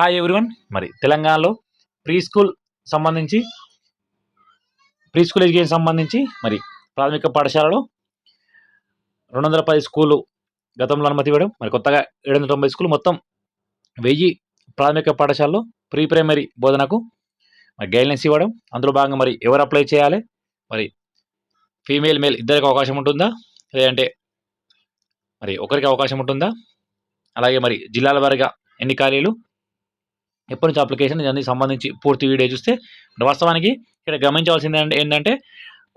Hi everyone మరి తెలంగాణలో pre school సంబంధించి ప్రీ స్కూల్ ఎడ్యుకేషన్ సంబంధించి మరి ప్రాథమిక పాఠశాలలో రెండు వందల పది స్కూలు గతంలో అనుమతి ఇవ్వడం మరి కొత్తగా ఏడు వందల తొంభై స్కూల్ మొత్తం వెయ్యి ప్రాథమిక పాఠశాలలో ప్రీ ప్రైమరీ బోధనకు మరి గైడ్లైన్స్ ఇవ్వడం అందులో భాగంగా మరి ఎవరు అప్లై చేయాలి మరి ఫీమేల్ మేల్ ఇద్దరికి అవకాశం ఉంటుందా? లేదంటే మరి ఒకరికి అవకాశం ఉంటుందా? అలాగే మరి జిల్లాల వారీగా ఎన్ని ఖాళీలు ఎప్పటి నుంచి అప్లికేషన్ దానికి సంబంధించి పూర్తి వీడియో చూస్తే వాస్తవానికి ఇక్కడ గమనించవలసింది ఏంటంటే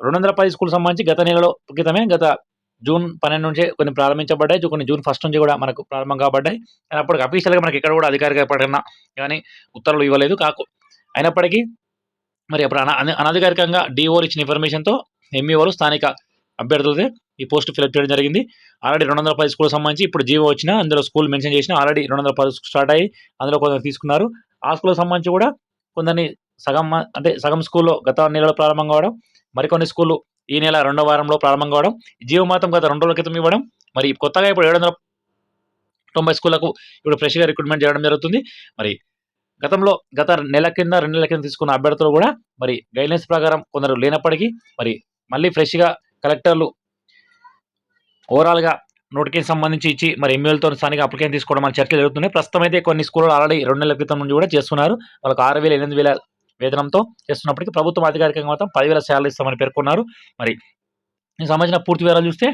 రెండు వందల పది స్కూల్ సంబంధించి గత నెలలో క్రితమే గత జూన్ పన్నెండు నుంచి కొన్ని ప్రారంభించబడ్డాయి. కొన్ని జూన్ ఫస్ట్ నుంచి కూడా మనకు ప్రారంభం కాబడ్డాయి. అయినప్పటికీ అప్పటికి అఫీషియల్గా మనకి ఇక్కడ కూడా అధికారిక ప్రకటన కానీ ఉత్తర్వులు ఇవ్వలేదు కాకు అయినప్పటికీ మరి అప్పుడు అన అన- అనధికారికంగా డిఓలు ఇచ్చిన ఇన్ఫర్మేషన్తో ఎంఈఓలు స్థానిక అభ్యర్థులదే ఈ పోస్ట్ ఫిలప్ చేయడం జరిగింది. ఆల్రెడీ రెండు వందల పది స్కూల్ సంబంధించి ఇప్పుడు జీవో వచ్చిన అందులో స్కూల్ మెన్షన్ చేసిన ఆల్రెడీ రెండు వందల పది స్టార్ట్ అయ్యి అందులో కొందరు తీసుకున్నారు. ఆ స్కూల్ సంబంధించి కూడా కొందరిని సగం అంటే సగం స్కూల్లో గత నెలలో ప్రారంభం కావడం మరికొన్ని స్కూళ్ళు ఈ నెల రెండో వారంలో ప్రారంభం కావడం జీవో మాత్రం గత రెండు రోజుల క్రితం ఇవ్వడం మరి కొత్తగా ఇప్పుడు ఏడు వందల తొంభై స్కూళ్ళకు ఇప్పుడు ఫ్రెష్గా రిక్రూట్మెంట్ చేయడం జరుగుతుంది. మరి గతంలో గత నెల కింద రెండు నెలల కింద తీసుకున్న అభ్యర్థులు కూడా మరి గైడ్లైన్స్ ప్రకారం కొందరు లేనప్పటికీ మరి మళ్ళీ ఫ్రెష్గా కలెక్టర్లు ఓవరాల్గా నోటికి సంబంధించి ఇచ్చి మరి ఎంఎల్తో స్థానిక అప్లికేషన్ తీసుకోవడం మన చర్చలు జరుగుతున్నాయి. ప్రస్తుతం అయితే కొన్ని స్కూళ్ళు ఆల్రెడీ రెండు నెలల క్రితం నుంచి కూడా చేస్తున్నారు. వాళ్ళకి ఆరు వేల ఎనిమిది వేల వేతనంతో చేస్తున్నప్పటికీ ప్రభుత్వం అధికారికంగా మాత్రం పదివేల శాలరీ ఇస్తామని పేర్కొన్నారు. మరి దీనికి సంబంధించిన పూర్తి వివరాలు చూస్తే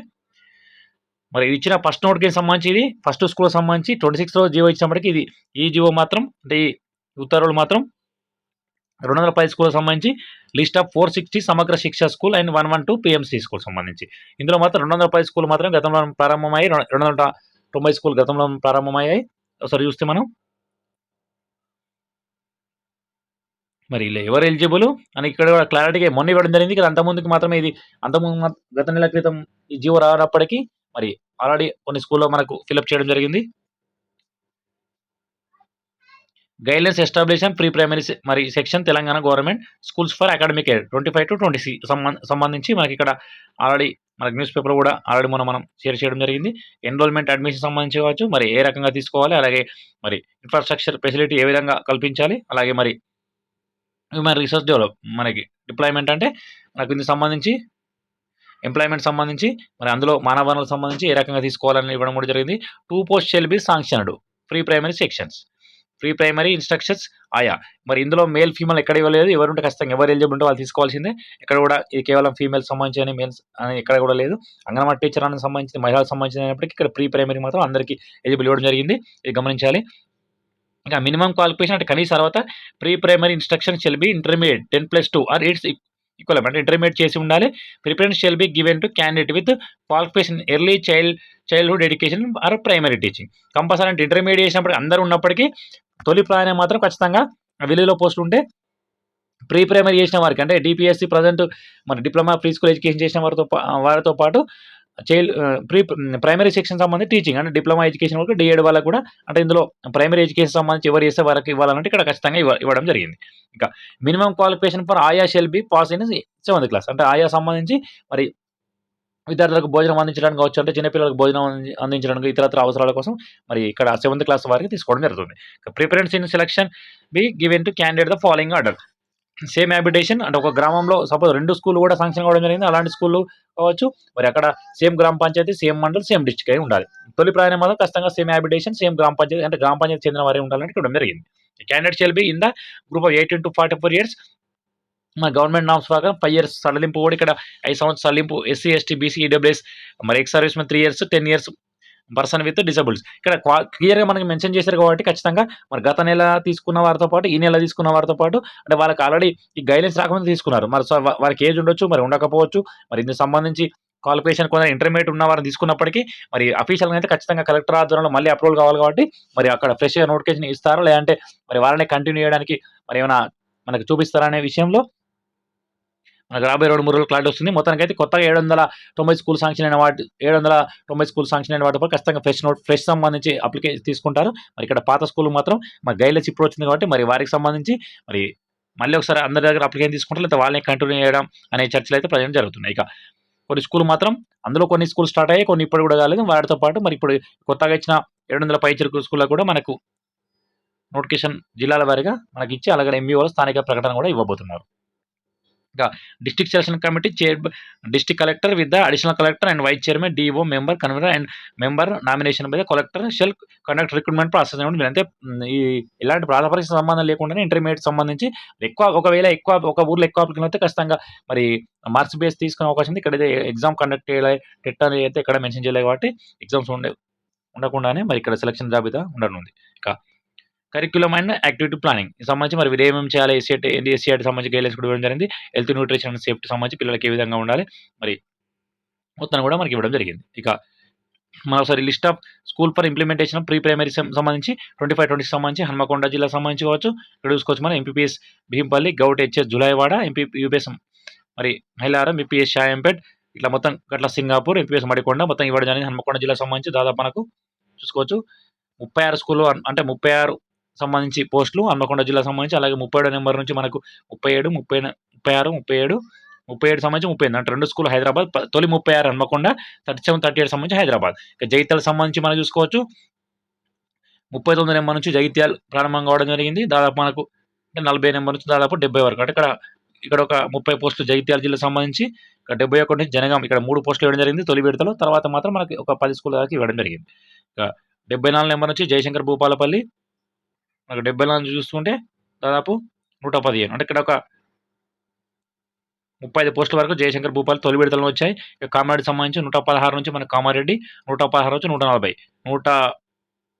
మరి ఇచ్చిన ఫస్ట్ నోటికి సంబంధించి ఇది ఫస్ట్ స్కూల్ సంబంధించి ట్వంటీ సిక్స్ రోజు జీవో ఇచ్చినప్పటికీ ఇది ఈ జీవో మాత్రం అంటే ఈ ఉత్తర్వులు మాత్రం రెండు వందల పది స్కూల్ సంబంధించి list of four sixty Samagra Shiksha school and one one two PMC school సంబంధించి. ఇందులో మాత్రం రెండు వందల పది స్కూల్ మాత్రం గతంలో ప్రారంభమై రెండు వందల తొంభై స్కూల్ గతంలో ప్రారంభమయ్యాయి. ఒకసారి చూస్తే మనం. మరి ఇలా ఎవరు ఎలిజిబుల్? అని ఇక్కడ కూడా క్లారిటీగా మొన్న ఇవ్వడం జరిగింది ఇక్కడ అంతకుముందుకు మాత్రమే ఇది అంతకుముందు గత నెల క్రితం ఈ జీవో రానప్పటికీ మరి ఆల్రెడీ కొన్ని స్కూల్లో మనకు ఫిలప్ చేయడం జరిగింది. గైడ్లైన్స్ ఎస్టాబ్లిషన్ ప్రీ ప్రైమరీ మరి section Telangana government schools for academic year twenty five to twenty six సంబంధించి మనకి ఇక్కడ ఆల్రెడీ మనకి న్యూస్ పేపర్ కూడా ఆల్రెడీ మనం మనం షేర్ చేయడం జరిగింది. ఎన్రోల్మెంట్ అడ్మిషన్ సంబంధించి కావచ్చు మరి ఏ రకంగా తీసుకోవాలి అలాగే మరి ఇన్ఫ్రాస్ట్రక్చర్ ఫెసిలిటీ ఏ విధంగా కల్పించాలి అలాగే మరి హ్యూమన్ రీసోర్స్ డెవలప్ మనకి డిప్లాయ్మెంట్ అంటే మనకు దీనికి సంబంధించి ఎంప్లాయ్మెంట్ సంబంధించి మరి అందులో మానవ వనరులకు సంబంధించి ఏ రకంగా తీసుకోవాలని ఇవ్వడం కూడా జరిగింది. Two post shall be sanctioned pre primary sections. Pre primary instructions ఆయా. మరి ఇందులో మేల్ ఫీమేల్ ఎక్కడ ఇవ్వలేదు? ఎవరుంటే ఖచ్చితంగా ఎవరు ఎలిజిబుల్ ఉంటే వాళ్ళు తీసుకోవాల్సిందే. ఇక్కడ కూడా ఇది కేవలం ఫీమేల్ సంబంధించిన మేల్స్ అని ఎక్కడ కూడా లేదు. అంగన్వాడీ టీచర్ అని సంబంధించిన మహిళలకు సంబంధించిన అయినప్పటికీ ఇక్కడ ప్రీ ప్రైమరీ మాత్రం అందరికీ ఎలిజిబుల్ ఇవ్వడం జరిగింది. ఇది గమనించాలి. ఇంకా మినిమం క్వాలిఫికేషన్ అంటే కనీస తర్వాత pre primary instruction shall be intermediate ten plus two or its equal అంటే ఇంటర్మీడియట్ చేసి ఉండాలి. Preference shall be given to candidate with qualification early child childhood education or primary teaching compulsory అంటే intermediate చేసినప్పుడు అందరూ ఉన్నప్పటికీ తొలి ప్రాయం మాత్రం ఖచ్చితంగా విలేజ్లో పోస్ట్ ఉంటే ప్రీ ప్రైమరీ చేసిన వారికి అంటే డిపిఎస్సి ప్రజెంట్ మన డిప్లొమా ప్రీ స్కూల్ ఎడ్యుకేషన్ చేసిన వారితో పా- వారితో పాటు చైల్డ్ ప్రీ ప్రైమరీ సెక్షన్ సంబంధించి టీచింగ్ అంటే డిప్లొమా ఎడ్యుకేషన్ వరకు డిఎడ్ వాళ్ళకు కూడా అంటే ఇందులో ప్రైమరీ ఎడ్యుకేషన్ సంబంధించి ఎవరు చేస్తే వాళ్ళకి ఇవ్వాలంటే ఇక్కడ ఖచ్చితంగా ఇవ్వడం జరిగింది. ఇంకా మినిమం క్వాలిఫికేషన్ ఫర్ ఆయా shall be pass in seventh class. అంటే ఆయా సంబంధించి మరి విద్యార్థులకు భోజనం అందించడానికి కావచ్చు అంటే చిన్నపిల్లలకు భోజనం అందించడానికి ఇతరత్ర అవసరాల కోసం మరి ఇక్కడ సెవెంత్ క్లాస్ వారికి తీసుకోవడం జరుగుతుంది. Preference in selection be given to candidate the following order. Same habitation అంటే ఒక గ్రామంలో సపోజ్ రెండు స్కూల్ కూడా శాంక్షన్ కావడం జరిగింది. అలాంటి స్కూళ్ళు కావచ్చు. మరి అక్కడ సేమ్ గ్రామ panchayat same mandal same district అయి ఉండాలి. తొలి ప్రయాణం మాత్రం ఖచ్చితంగా సేమ్ హ్యాబిటేషన్ సేమ్ గ్రామ పంచాయతీ అంటే గ్రామ పంచాయతీ చెందిన వారే ఉండాలని ఇవ్వడం జరిగింది. Candidate shall be in the group of eighteen to forty four years మన గవర్నమెంట్ నామ్స్ ప్రకారం ఫైవ్ ఇయర్స్ సడలింపు కూడా ఇక్కడ ఐదు సంవత్సరాల సడలింపు. ఎస్సీ ఎస్టీ బీసీ ఈడబ్ల్యూఎస్ మరి ex service men three years ten years person with disables. ఇక్కడ క్లియర్గా మనకి మెన్షన్ చేశారు కాబట్టి ఖచ్చితంగా మరి గత నెల తీసుకున్న వారితో పాటు ఈ నెల తీసుకున్న వారితో పాటు అంటే వాళ్ళకి ఆల్రెడీ ఈ గైడెన్స్ రాకముందు తీసుకున్నారు. మరి సో వారికి ఏజ్ ఉండొచ్చు మరి ఉండకపోవచ్చు మరి ఇందుకు సంబంధించి క్వాలిఫికేషన్ కొంత ఇంటర్మీడియట్ ఉన్న వారిని తీసుకున్నప్పటికీ మరి అఫీషియల్గా అయితే ఖచ్చితంగా కలెక్టర్ ఆధ్వర్యంలో మళ్ళీ అప్రూవల్ కావాలి కాబట్టి మరి అక్కడ ఫ్రెష్గా నోటిఫికేషన్ ఇస్తారా? లేదంటే మరి వాళ్ళని కంటిన్యూ చేయడానికి మరి ఏమైనా మనకు చూపిస్తారా అనే విషయంలో మనకు రాబోయే రెండు మూడు రోజులు క్లారిటీ వస్తుంది. మొత్తానికి అయితే కొత్తగా ఏడు వందల తొంభై స్కూల్ శాంక్షన్ అయిన వాటి ఏడు వందల తొంభై స్కూల్ శాంక్షన్ అయిన వాటిపై ఖచ్చితంగా ఫ్రెష్ నోట్ ఫ్రెష్ సంబంధించి అప్లికేషన్ తీసుకుంటారు. మరి ఇక్కడ పాత స్కూల్ మాత్రం మరి గైడ్లెస్ ఇప్పుడు వచ్చింది కాబట్టి మరి వారికి సంబంధించి మరి మళ్ళీ ఒకసారి అందరి దగ్గర అప్లికేషన్ తీసుకుంటారు. లేదా వాళ్ళని కంటిన్యూ చేయడం అనే చర్చలు అయితే ప్రజెంట్ జరుగుతున్నాయి. ఇక కొన్ని స్కూల్ మాత్రం అందులో కొన్ని స్కూల్ స్టార్ట్ అయ్యాయి కొన్ని ఇప్పుడు కూడా కాలేదు. వాటితో పాటు మరి ఇప్పుడు కొత్తగా ఇచ్చిన ఏడు వందల పై చెరుకు స్కూల్లో కూడా మనకు నోటిఫికేషన్ జిల్లాల వారీగా మనకి ఇచ్చి అలాగే ఎంబీఓలో స్థానిక ప్రకటన కూడా ఇవ్వబోతున్నారు. ఇంకా district selection committee chair district collector with the additional collector and vice chairman DO member convener and member nomination మీద collector shall conduct recruitment process అని అంటే ఈ ఇలాంటి ప్రాధపరిక సంబంధం లేకుండానే ఇంటర్మీడియట్ సంబంధించి ఎక్కువ ఒకవేళ ఎక్కువ ఒక ఊర్లో ఎక్కువ అప్లికన్ అయితే ఖచ్చితంగా మరి మార్క్స్ బేస్ తీసుకునే అవకాశం ఉంది. ఇక్కడ ఎగ్జామ్ కండక్ట్ చేయలే టెట్ అనేది అయితే ఇక్కడ మెన్షన్ చేయలేదు కాబట్టి ఎగ్జామ్స్ ఉండే ఉండకుండానే మరి ఇక్కడ సెలక్షన్ జాబితా ఉండనుంది. ఇక కరిక్యులం అండ్ యాక్టివిటీ ప్లానింగ్ సంబంధించి మరి ఏమేమి చేయాలి ఎస్సీఐటీ ఎస్సీఐటీ సంబంధించి గైడ్లైన్స్ కూడా ఇవ్వడం జరిగింది. హెల్త్ న్యూట్రిషన్ అండ్ సేఫ్టీ సంబంధించి పిల్లలకి ఏ విధంగా ఉండాలి మరి మొత్తం కూడా మనకి ఇవ్వడం జరిగింది. ఇక మరోసారి list of school for implementation pre primary సంబంధించి ట్వంటీ ఫైవ్ ట్వంటీ సంబంధించి హన్మకొండ జిల్లా సంబంధించి కావచ్చు ఇక్కడ చూసుకోవచ్చు మనం MPPS Bheempalli govt HS Julaiwada MP UPS మరి మహిళారం ఎంపీఎస్ షాయంపేట్ ఇట్లా మొత్తం గట్ల సింగాపూర్ ఎంపీఎస్ మడికొండ మొత్తం ఇవ్వడం జరిగింది. హన్మకొండ జిల్లా సంబంధించి దాదాపు మనకు చూసుకోవచ్చు ముప్పై ఆరు స్కూల్ అంటే ముప్పై ఆరు సంబంధించి పోస్టులు హన్మకొండ జిల్లా సంబంధించి అలాగే ముప్పై ఏడో నెంబర్ నుంచి మనకు ముప్పై ఏడు ముప్పై ముప్పై ఆరు ముప్పై ఏడు ముప్పై ఏడు సంబంధించి ముప్పై ఎనిమిది. అంటే రెండు స్కూల్ హైదరాబాద్ తొలి ముప్పై ఆరు Hanamkonda thirty seven thirty eight సంబంధించి హైదరాబాద్. ఇక సంబంధించి మనం చూసుకోవచ్చు. ముప్పై తొమ్మిది నెంబర్ నుంచి జైత్యాలు ప్రారంభం కావడం జరిగింది. దాదాపు మనకు అంటే నలభై నెంబర్ నుంచి దాదాపు డెబ్బై వరకు. అంటే ఇక్కడ ఇక్కడ ఒక ముప్పై పోస్టులు జగిత్యాల జిల్లా సంబంధించి ఇక్కడ డెబ్బై ఒకటి నుంచి జనగాం ఇక్కడ మూడు పోస్టులు ఇవ్వడం జరిగింది తొలి విడతలో. తర్వాత మాత్రం మనకి ఒక పది స్కూల్ దాకా ఇవ్వడం జరిగింది. ఇక డెబ్బై నాలుగు నెంబర్ నుంచి జయశంకర్ భూపాలపల్లి మనకు డెబ్బై నుంచి చూస్తుంటే దాదాపు నూట పదిహేను. అంటే ఇక్కడ ఒక ముప్పై ఐదు పోస్టుల వరకు జయశంకర్ భూపాల్ తొలి విడతలు వచ్చాయి. ఇక కామారెడ్డి సంబంధించి నూట పదహారు నుంచి మన కామారెడ్డి నూట పదహారు నుంచి నూట నలభై నూట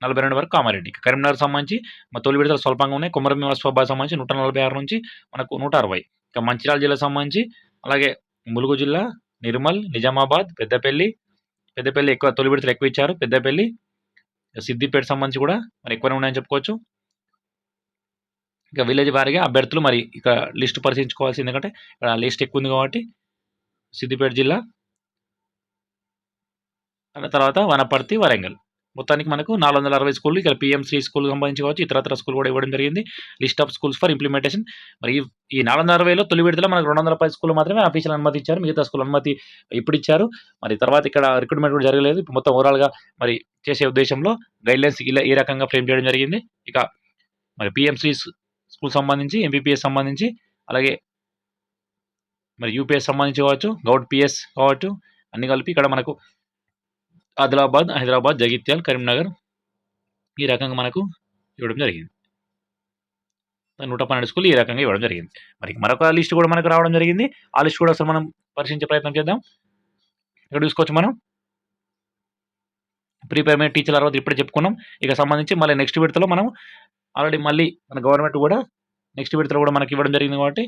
నలభై రెండు వరకు కామారెడ్డి. కరీంనగర్ సంబంధించి మన తొలి విడతలు స్వల్పంగా ఉన్నాయి. కుమరం స్వభావ సంబంధించి నూట నలభై ఆరు నుంచి మనకు నూట అరవై. ఇక మంచిర్యాల జిల్లా సంబంధించి అలాగే ములుగు జిల్లా నిర్మల్ నిజామాబాద్ పెద్దపల్లి పెద్దపల్లి ఎక్కువ తొలి విడతలు ఎక్కువ ఇచ్చారు. పెద్దపల్లి సిద్దిపేట సంబంధించి కూడా మరి ఎక్కువనే ఉన్నాయని చెప్పుకోవచ్చు. ఇక విలేజ్ వారిగా అభ్యర్థులు మరి ఇక లిస్ట్ పరిశీలించుకోవాల్సి ఎందుకంటే ఇక్కడ లిస్ట్ ఎక్కువ ఉంది కాబట్టి సిద్దిపేట జిల్లా తర్వాత వనపర్తి వరంగల్. మొత్తానికి మనకు నాలుగు వందల అరవై స్కూల్ ఇక్కడ పిఎంసీ స్కూల్ సంబంధించి కావచ్చు ఇతరత్ర స్కూల్ కూడా ఇవ్వడం జరిగింది. List of schools for implementation మరి ఈ- నాలుగు వందల అరవైలో తొలి విడతలో మనకు రెండు వందల పది స్కూల్ మాత్రమే అఫీషియల్ అనుమతి ఇచ్చారు మిగతా స్కూల్ అనుమతి ఇప్పుడు ఇచ్చారు మరి తర్వాత ఇక్కడ రిక్రూట్మెంట్ కూడా జరగలేదు. ఇప్పుడు మొత్తం ఓవరాల్గా మరి చేసే ఉద్దేశంలో గైడ్లైన్స్ ఇలా ఈ రకంగా ఫ్రేమ్ చేయడం జరిగింది. ఇక మరి పిఎంసీ స్కూల్ సంబంధించి ఎంపీపీఎస్ సంబంధించి అలాగే మరి యూపీఎస్ సంబంధించి కావచ్చు గౌడ్ పిఎస్ కావచ్చు అన్ని కలిపి ఇక్కడ మనకు ఆదిలాబాద్ హైదరాబాద్ జగిత్యాల్ కరీంనగర్ ఈ రకంగా మనకు ఇవ్వడం జరిగింది. నూట పన్నెండు స్కూల్ ఈ రకంగా ఇవ్వడం జరిగింది. మరి మరొక లిస్ట్ కూడా మనకు రావడం జరిగింది. ఆ లిస్ట్ కూడా అసలు మనం పరిశీలించే ప్రయత్నం చేద్దాం. ఇక్కడ చూసుకోవచ్చు మనం. ప్రీ ప్రైమరీ టీచర్ తర్వాత ఇప్పుడే చెప్పుకున్నాం. ఇక సంబంధించి మళ్ళీ నెక్స్ట్ విడతలో మనం ఆల్రెడీ మళ్ళీ మన గవర్నమెంట్ కూడా నెక్స్ట్ విడతలో కూడా మనకి ఇవ్వడం జరిగింది కాబట్టి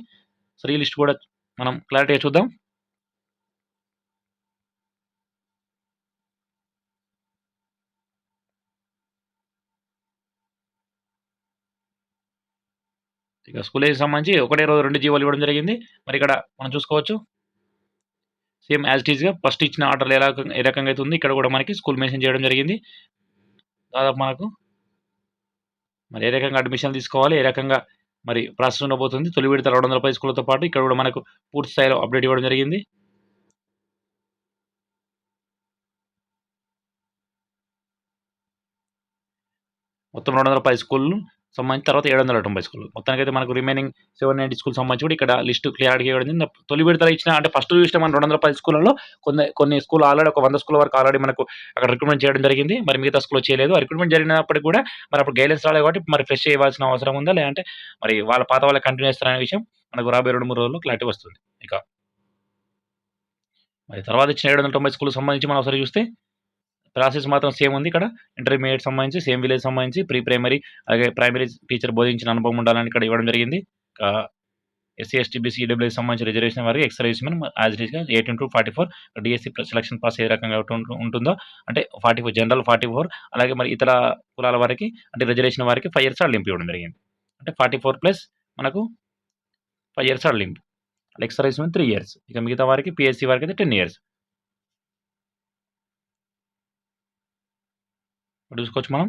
సరే ఈ లిస్ట్ కూడా మనం క్లారిటీగా చూద్దాం. ఇక స్కూల్ ఏజ్ సంబంధించి ఒకటే రోజు రెండు జీవోలు ఇవ్వడం జరిగింది. మరి ఇక్కడ మనం చూసుకోవచ్చు. సేమ్ యాజ్ టీజ్గా ఫస్ట్ ఇచ్చిన ఆర్డర్లు ఎలా ఏ రకంగా అయితే ఉంది ఇక్కడ కూడా మనకి స్కూల్ మెన్షన్ చేయడం జరిగింది. దాదాపు మనకు మరి ఏ రకంగా అడ్మిషన్ తీసుకోవాలి ఏ రకంగా మరి ప్రాసెస్ ఉండబోతుంది? తొలి విడత రెండు వందల పది స్కూల్తో పాటు ఇక్కడ కూడా మనకు పూర్తి స్థాయిలో అప్డేట్ ఇవ్వడం జరిగింది. మొత్తం రెండు వందల పది స్కూళ్ళు సంబంధించి తర్వాత ఏడు వందల తొంభై స్కూల్ మొత్తానికి అయితే మనకు రిమైనింగ్ సెవెన్ నైన్టీ స్కూల్ సంబంధించి కూడా ఇక్కడ లిస్ట్ క్లియర్గా ఇవ్వడం తొలి విడతల ఇచ్చిన అంటే ఫస్ట్ చూసిన మన రెండు వందల పది స్కూళ్ళలో కొన్ని కొన్ని స్కూల్ ఆల్రెడీ ఒక వంద స్కూల్ వరకు ఆల్రెడీ మనకు అక్కడ రిక్రూట్మెంట్ చేయడం జరిగింది. మరి మిగతా స్కూల్ చేయలేదు రిక్రూట్మెంట్ జరిగినప్పటికీ కూడా మరి అప్పుడు గైడెన్స్ రాలేదు కాబట్టి మరి ఫ్రెష్ చేయవలసిన అవసరం ఉందా? లేదంటే మరి వాళ్ళ పాత వాళ్ళ కంటిన్యూ చేస్తారనే విషయం మనకు రాబోయే రెండు మూడు రోజుల్లో క్లారిటీ వస్తుంది. ఇక మరి తర్వాత ఇచ్చిన ఏడు వందల తొంభై స్కూల్ సంబంధించి మనం ఒకసారి చూస్తే ప్రాసెస్ మాత్రం సేమ్ ఉంది ఇక్కడ. ఇంటర్మీడియట్ సంబంధించి సేమ్ విలేజ్ సంబంధించి ప్రీ ప్రైమరీ అలాగే ప్రైమరీ టీచర్ బోధించిన అనుభవం ఉండాలని ఇక్కడ ఇవ్వడం జరిగింది. ఎస్సీ ఎస్టీ బీసీ ఈడబ్ల్యూఎస్ సంబంధించి రిజర్వేషన్ వారికి ఎక్స్ మనం as it eighteen to forty four DSC selection pass ఏ రకంగా ఉంటుందో అంటే forty four general forty four అలాగే మరి ఇతర కులాల వారికి అంటే రిజర్వేషన్ వారికి ఫైవ్ ఇయర్స్ అడ్లింపు ఇవ్వడం జరిగింది. అంటే ఫార్టీ ఫోర్ ప్లస్ మనకు ఫైవ్ ఇయర్స్ అడ్లింపు ఎక్స్ సర్వీస్మెన్ త్రీ ఇయర్స్. ఇక మిగతా వారికి పిఎస్సీ వారికి అయితే టెన్ ఇయర్స్. చూసుకోవచ్చు మనం.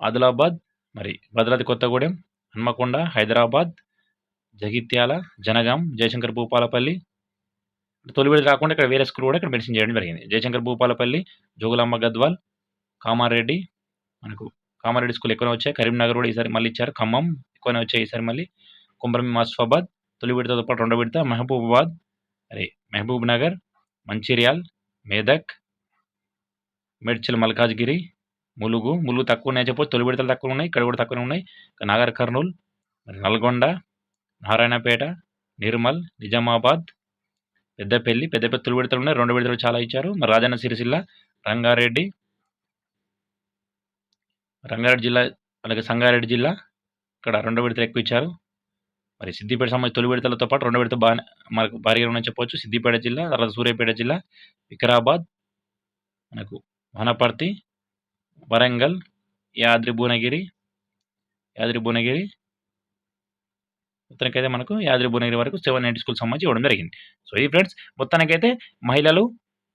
ఆదిలాబాద్ మరి భద్రాద్రి కొత్తగూడెం హన్మకొండ హైదరాబాద్ జగిత్యాల జనగాం జయశంకర్ భూపాలపల్లి తొలివిడ కాకుండా ఇక్కడ వేరే స్కూల్ కూడా ఇక్కడ మెన్షన్ చేయడం జరిగింది. జయశంకర్ భూపాలపల్లి జోగులమ్మ గద్వాల్ కామారెడ్డి మనకు కామారెడ్డి స్కూల్ ఎక్కువనే వచ్చాయి. కరీంనగర్ కూడా ఈసారి మళ్ళీ ఇచ్చారు. ఖమ్మం ఎక్కువనే వచ్చాయి ఈసారి మళ్ళీ. కుమ్రం మాస్ఫాబాద్ తొలి విడతతో పాటు రెండో విడత మహబూబాబాద్ అరే మహబూబ్ నగర్ మంచిర్యాల్ మేదక్ మేడ్చల్ మల్కాజ్గిరి ములుగు ములుగు తక్కువ ఉన్నాయి చెప్పొచ్చు తొలి విడతలు తక్కువ ఉన్నాయి ఇక్కడ కూడా తక్కువనే ఉన్నాయి. నాగర్ కర్నూలు నల్గొండ నారాయణపేట నిర్మల్ నిజామాబాద్ పెద్దపల్లి పెద్దపల్లి తొలి విడతలు ఉన్నాయి. రెండు విడతలు చాలా ఇచ్చారు. మరి రాజన్న సిరిసిల్ల రంగారెడ్డి రంగారెడ్డి జిల్లా అలాగే సంగారెడ్డి జిల్లా ఇక్కడ రెండు విడతలు ఎక్కువ ఇచ్చారు. మరి సిద్దిపేట సంబంధించి తొలి విడతలతో పాటు రెండు విడత బాగా మనకు భారీగా ఉన్నాయని చెప్పవచ్చు సిద్దిపేట జిల్లా తర్వాత సూర్యాపేట జిల్లా వికారాబాద్ మనకు వనపర్తి వరంగల్ యాద్రి భువనగిరి యాద్రి భువనగిరి. మొత్తానికైతే మనకు యాద్రి భువనగిరి వరకు సెవెన్ నైన్టీ స్కూల్ సంబంధించి ఇవ్వడం జరిగింది. సో ఇది ఫ్రెండ్స్ మొత్తానికైతే మహిళలు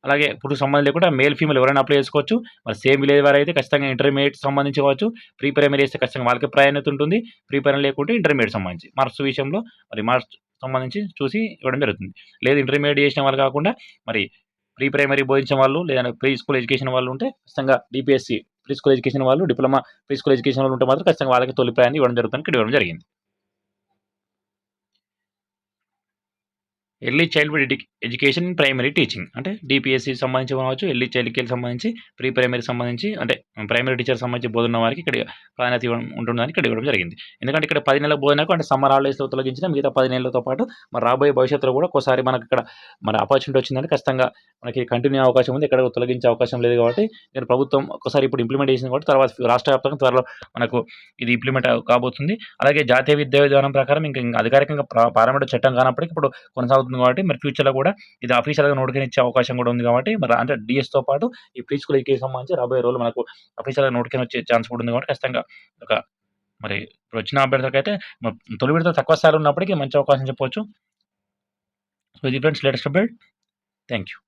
అలాగే పురుష సంబంధం లేకుండా మేల్ ఫీమేల్ ఎవరైనా అప్లై చేసుకోవచ్చు. మరి సేమ్ విలేజ్ వారు అయితే ఖచ్చితంగా ఇంటర్మీడియట్ సంబంధించి కావచ్చు. ప్రీ ప్రైమరీ వేస్తే ఖచ్చితంగా వాళ్ళకి ప్రయాణిత ఉంటుంది. ప్రీ ప్రైమరీ లేకుంటే ఇంటర్మీడియట్ సంబంధించి. మార్క్స్ విషయంలో మరి మార్క్స్ సంబంధించి చూసి ఇవ్వడం జరుగుతుంది. లేదు ఇంటర్మీడియట్ చేసిన వాళ్ళు కాకుండా మరి ప్రీ ప్రైమరీ బోధించిన వాళ్ళు లేదా ప్రీ స్కూల్ ఎడ్యుకేషన్ వాళ్ళు ఉంటే ఖచ్చితంగా డిపిఎస్సి ప్రీ స్కూల్ ఎడ్యుకేషన్ వాళ్ళు డిప్లొమా ప్రీ స్కూల్ ఎడ్యుకేషన్ వాళ్ళు ఉంటే మాత్రం ఖచ్చితంగా వాళ్ళకి తొలి ప్రయాణం ఇవ్వడం జరుగుతుంది ఇక్కడ ఇవ్వడం జరిగింది. Early childhood edu education primary teaching అంటే డిపిఎస్సి సంబంధించి కావచ్చు ఎర్లీ చైల్డ్కి సంబంధించి ప్రీ ప్రైమరీ సంబంధించి అంటే ప్రైమరీ టీచర్ సంబంధించి బోధన వారికి ఇక్కడ ప్రాధాన్యత ఇవ్వడం ఉంటుందని ఇక్కడ ఇవ్వడం జరిగింది. ఎందుకంటే ఇక్కడ పది నెలల బోధనకు అంటే సమ్మర్ హాలిడేస్లో తొలగించిన మిగతా పది నెలలతో పాటు మరి రాబోయే భవిష్యత్తులో కూడా ఒకసారి మనకి ఇక్కడ మన ఆపర్చునిటీ వచ్చిందంటే ఖచ్చితంగా మనకి కంటిన్యూ అవకాశం ఉంది. ఎక్కడ తొలగించే అవకాశం లేదు కాబట్టి నేను ప్రభుత్వం ఒకసారి ఇప్పుడు ఇంప్లిమెంట్ చేసింది కాబట్టి తర్వాత రాష్ట్ర వ్యాప్తంగా త్వరలో మనకు ఇది ఇంప్లిమెంట్ కాబోతుంది. అలాగే జాతీయ విద్యా విధానం ప్రకారం ఇంకా ఇంకా అధికారికంగా ప్రారంభ చట్టం కానప్పటికీ ఇప్పుడు కొనసాగుతుంది. కాబట్టి మరి ఫ్యూచర్లో కూడా ఇది అఫీషియల్గా నోటిఫికేషన్ ఇచ్చే అవకాశం కూడా ఉంది కాబట్టి మరి అంటే డిఎస్తో పాటు ఈ ప్రీ స్కూల్ ఎడ్యుకేషన్ సంబంధించి రాబోయే రోజులు మనకు అఫీషియల్గా నోటిఫికేషన్ వచ్చే ఛాన్స్ కూడా ఉంది కాబట్టి ఖచ్చితంగా ఒక మరి ఇప్పుడు వచ్చిన అభ్యర్థులకు అయితే తొలి విడత తక్కువ స్థాయిలో ఉన్నప్పటికీ మంచి అవకాశం చెప్పవచ్చు సో ఇది friends latest update thank you